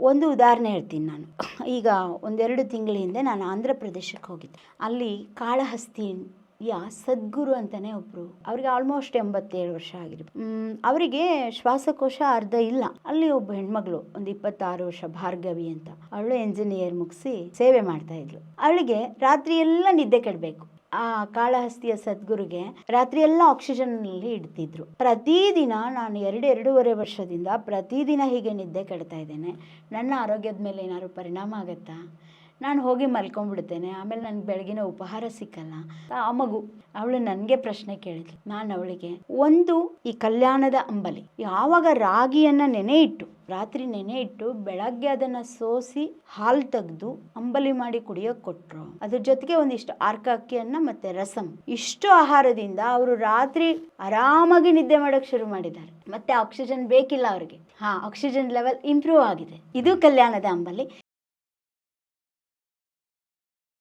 ಒಂದು ಉದಾಹರಣೆ ಹೇಳ್ತೀನಿ ನಾನು. ಈಗ ಒಂದೆರಡು ತಿಂಗಳ ಹಿಂದೆ ನಾನು ಆಂಧ್ರ ಪ್ರದೇಶಕ್ಕೆ ಹೋಗಿದ್ದೆ. ಅಲ್ಲಿ ಕಾಳಹಸ್ತಿ ಯಾ ಸದ್ಗುರು ಅಂತಲೇ ಒಬ್ಬರು ಅವರಿಗೆ ಆಲ್ಮೋಸ್ಟ್ ಎಂಬತ್ತೇಳು ವರ್ಷ ಆಗಿರ್ಬೋದು. ಅವರಿಗೆ ಶ್ವಾಸಕೋಶ ಅರ್ಧ ಇಲ್ಲ. ಅಲ್ಲಿ ಒಬ್ಬ ಹೆಣ್ಮಗಳು, ಒಂದು ಇಪ್ಪತ್ತಾರು ವರ್ಷ ಭಾರ್ಗವಿ ಅಂತ, ಅವಳು ಎಂಜಿನಿಯರ್ ಮುಗಿಸಿ ಸೇವೆ ಮಾಡ್ತಾ ಇದ್ಲು. ಅವಳಿಗೆ ರಾತ್ರಿ ಎಲ್ಲ ನಿದ್ದೆ ಕೆಡಬೇಕು. ಆ ಕಾಳಹಸ್ತಿಯ ಸದ್ಗುರುಗೆ ರಾತ್ರಿ ಎಲ್ಲ ಆಕ್ಸಿಜನ್ನಲ್ಲಿ ಇಡ್ತಿದ್ರು. ಪ್ರತಿದಿನ ನಾನು ಎರಡು, ಎರಡೂವರೆ ವರ್ಷದಿಂದ ಪ್ರತಿದಿನ ಹೀಗೆ ನಿದ್ದೆ ಕೆಡ್ತಾ ಇದ್ದೇನೆ. ನನ್ನ ಆರೋಗ್ಯದ ಮೇಲೆ ಏನಾದ್ರು ಪರಿಣಾಮ ಆಗತ್ತಾ? ನಾನು ಹೋಗಿ ಮಲ್ಕೊಂಡ್ಬಿಡ್ತೇನೆ. ಆಮೇಲೆ ನನಗೆ ಬೆಳಗಿನ ಉಪಹಾರ ಸಿಕ್ಕಲ್ಲ. ಆ ಮಗು, ಅವಳು ನನಗೆ ಪ್ರಶ್ನೆ ಕೇಳಿದ್ಲು. ನಾನು ಅವಳಿಗೆ, ಒಂದು, ಈ ಕಲ್ಯಾಣದ ಅಂಬಲಿ, ಯಾವಾಗ ರಾಗಿಯನ್ನು ನೆನೆ ಇಟ್ಟು ರಾತ್ರಿ ನೆನೆ ಇಟ್ಟು ಬೆಳಗ್ಗೆ ಅದನ್ನು ಸೋಸಿ ಹಾಲು ತೆಗೆದು ಅಂಬಲಿ ಮಾಡಿ ಕುಡಿಯೋಕೆ ಕೊಟ್ಟರು ಅದ್ರ ಜೊತೆಗೆ ಒಂದಿಷ್ಟು ಆರ್ಕ ಅಕ್ಕಿಯನ್ನ ಮತ್ತೆ ರಸಂ. ಇಷ್ಟು ಆಹಾರದಿಂದ ಅವರು ರಾತ್ರಿ ಆರಾಮಾಗಿ ನಿದ್ದೆ ಮಾಡೋಕೆ ಶುರು ಮಾಡಿದ್ದಾರೆ. ಮತ್ತೆ ಆಕ್ಸಿಜನ್ ಬೇಕಿಲ್ಲ ಅವ್ರಿಗೆ. ಹಾ ಆಕ್ಸಿಜನ್ ಲೆವೆಲ್ ಇಂಪ್ರೂವ್ ಆಗಿದೆ. ಇದು ಕಲ್ಯಾಣದ ಅಂಬಲಿ.